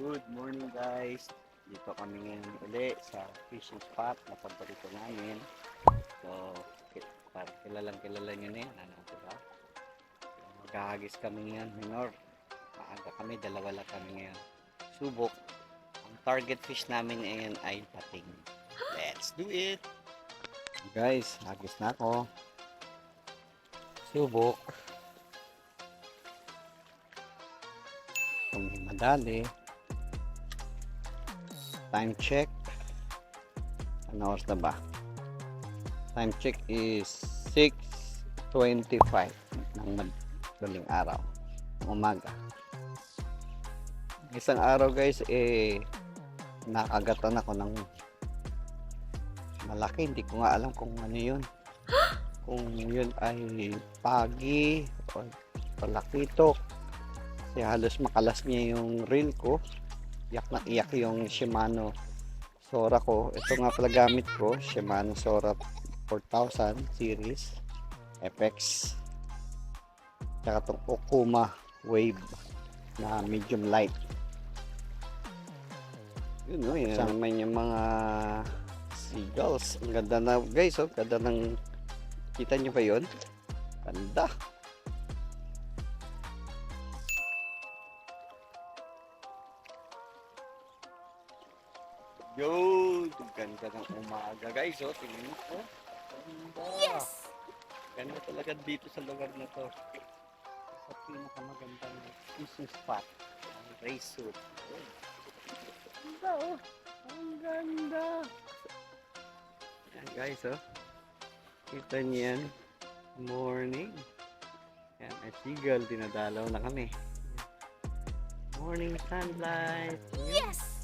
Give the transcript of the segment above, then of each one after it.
Good morning guys. Dito kami ngayon uli sa fishing spot na paborito namin. So, para kilalang kilala nyo na yan. Ano ko ba? Maghahagis kami ngayon. Minor. Maaga kami. Dalawa lang kami ngayon. Subok. Ang target fish namin ngayon ay pating. Let's do it! Guys, hagis na ako. Subok. Kung madali. Time check. Ano oras na ba? Time check is 6.25 ng madaling araw. ng Umaga. Isang araw guys, eh, nakagatan ako ng malaki. Hindi ko nga alam kung ano yun. Kung yun ay pagi o palakitok. Kasi halos makalas niya yung reel ko. Iyak na iyak yung Shimano Sora ko. Ito nga pala gamit ko. Shimano Sora 4000 series. FX. Tsaka itong Okuma Wave na medium light. Yun o, yun. Kasama yung mga seagulls. Ang ganda na, guys, oh. Ganda ng, kita nyo ba yun? Ganda. Ganda ng umaga, guys, oh. Tingnan mo. Ganda. Yes! Ganda talaga dito sa lugar na to. Sa pinakamagandang fishing spot. Ang race suit. Ganda, oh. Ang ganda. Yan, guys, oh. Kita niyo yan. Morning. Yan, may seagull. Dinadalaw na kami. Morning sunlight. Yes!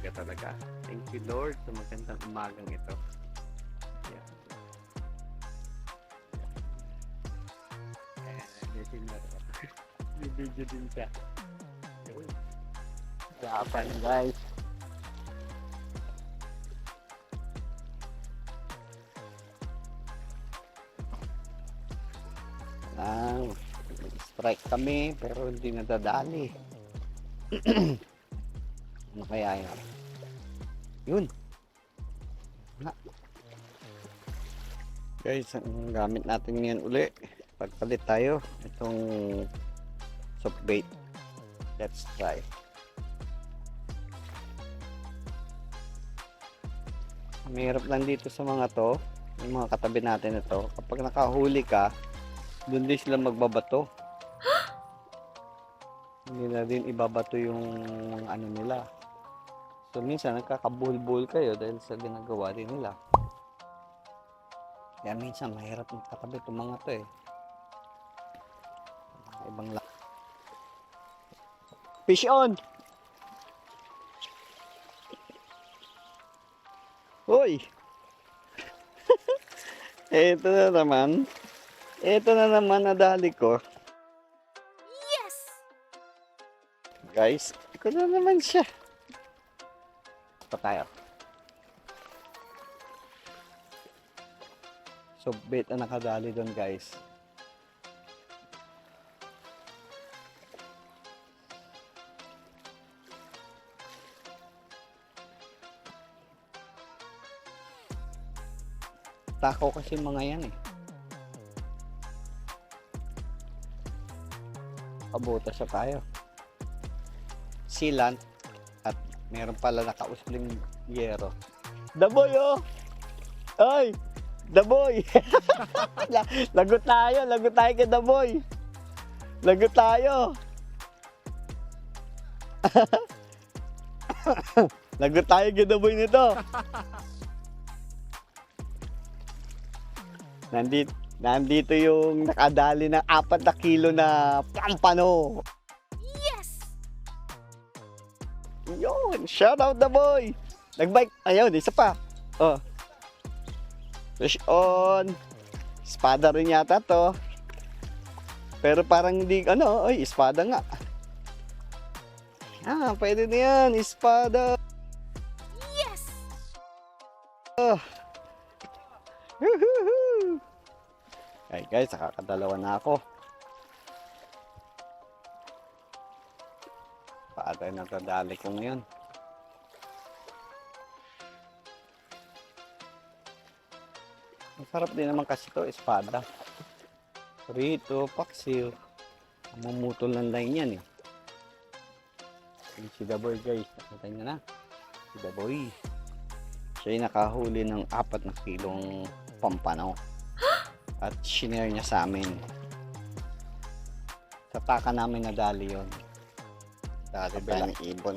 Umaga talaga. Thank you, Lord, sa magandang umagang ito. Alisin mo. May video din siya. Yun. Lapan, guys. Ah, strike kami pero hindi nadadali. ano kaya yun? Yun. Wala. Guys, ang gamit natin ngayon uli. Pagpalit tayo. Itong soft bait. Let's try. Mahirap lang dito sa mga to. Yung mga katabi natin ito. Kapag nakahuli ka, doon din sila magbabato. Hindi na din ibabato yung ano nila. So minsan nagkakabuhol-buhol kayo dahil sa ginagawa din nila. Kaya minsan mahirap magkatabi itong mga to eh. Mga ibang la- Fish on! Hoy! Ito na naman. Ito na naman nadali ko. Yes! Guys, ito na naman siya. Pa tayo. So, bait na nakadali doon, guys. Takaw kasi mga yan eh. Pabuta siya tayo. Sealant meron pala nakausling yero. The boy oh! Ay! The boy! La- lagot tayo! Lagot tayo kay The boy! Lagot tayo! lagot tayo kay The boy nito! Nandito, nandito yung nakadali ng apat na kilo na pampano. Yun, shout out the boy. Nagbike, ayun, isa pa. Oh. Fish on. Espada rin yata to. Pero parang hindi, ano, ay, espada nga. Ah, pwede na yan, espada. Yes! Woohoo! Ay guys, nakakadalawa na ako. Espada na nadadali ko ngayon. Masarap din naman kasi to espada. Rito, paksiw. Mamutol ng line yan eh. Yung Si Daboy guys, nakita niyo na. Si Daboy. Siya yung nakahuli ng apat na kilong pampano. At shinare niya sa amin. Sa taka namin nadali yon. Dali ba ng ibon?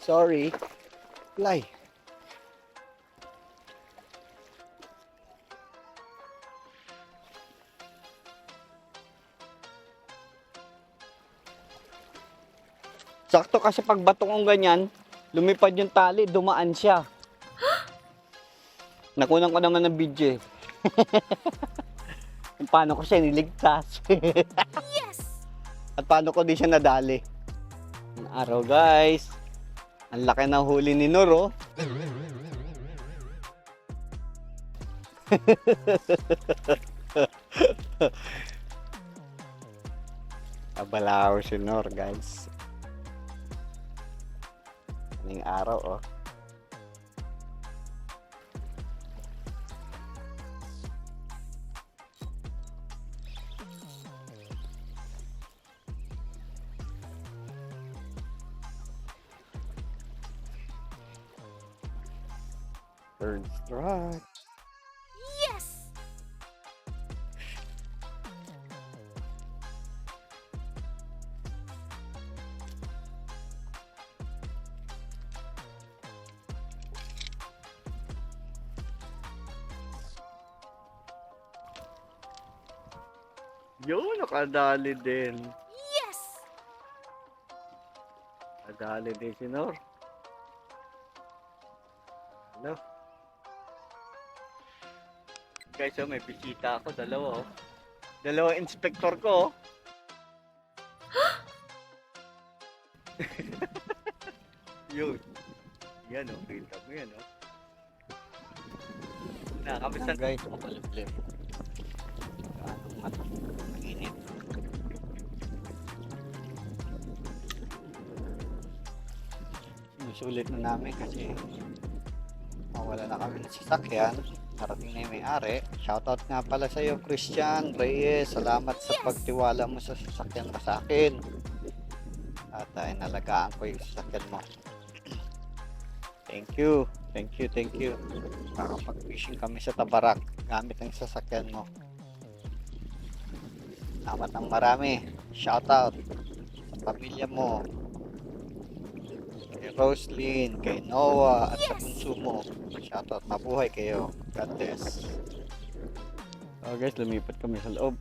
Sorry. Fly. Sakto kasi pag bato kong ganyan, lumipad yung tali, dumaan siya. Nakunan ko naman ng video eh. Paano ko siya niligtas. Yes! At paano ko di siya nadali. Araw guys. Ang laki ng huli ni Noro. Abalaw si Nor guys. Aning araw oh. Third strike. Yes! Yun, nakadali din. Yes! Nadali din si Nor. Hello? Guys, oh, may bisita ako. Dalawa, oh. Dalawa inspector ko, oh. Yun. Yan, oh. Kita mo yan, oh. Nakakamisan. Guys, makaliblim. Anong mat? Init. Sinusulit na namin kasi mawala na kami ng sasakyan. Narating na yung may-ari. Shoutout nga pala sa iyo, Christian Reyes. Salamat sa pagtiwala mo sa sasakyan mo sa akin. At uh, inalagaan ko yung sasakyan mo. Thank you. Thank you, thank you. Nakapag-fishing kami sa Tabarak gamit ang sasakyan mo. Salamat ng marami. Shoutout sa pamilya mo. Kay Roslyn, kay Noah, at sa bunso mo. Shoutout. Mabuhay kayo. God bless. Oh guys, lumipat kami sa loob.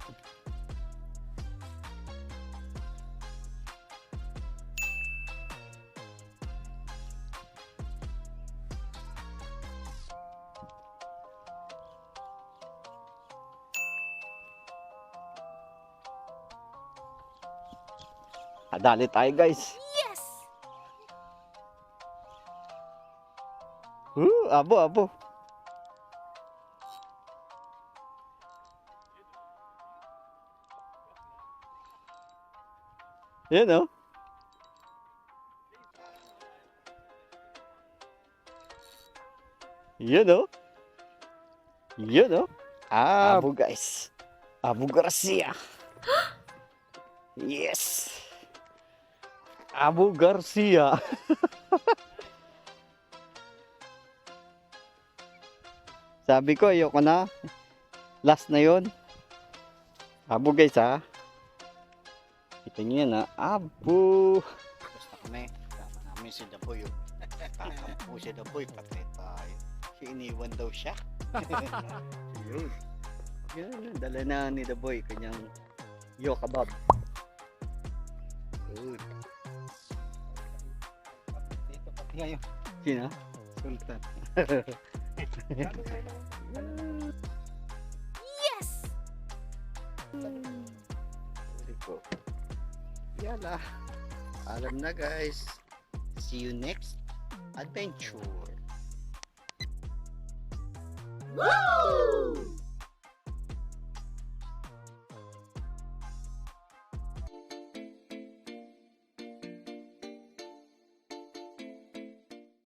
Adali tayo guys. Uh, abo, abo. Yan oh. Yan oh. Yan oh. Abo guys. Abu Garcia. Yes. Abu Garcia. Sabi ko, ayoko na. Last na yon. Abo guys ha. Kita niyo yan ha. Abo. Basta kami. Kasama namin si Daboy. oh. Kakampo si Daboy. Patay tayo. Iniwan daw siya. Yun. Yan. Dala na ni Daboy. Kanyang yo kebab. Good. Dito pati ngayon. Sino? Sultan. Yes! Yala. Alam na guys. See you next adventure. Woo!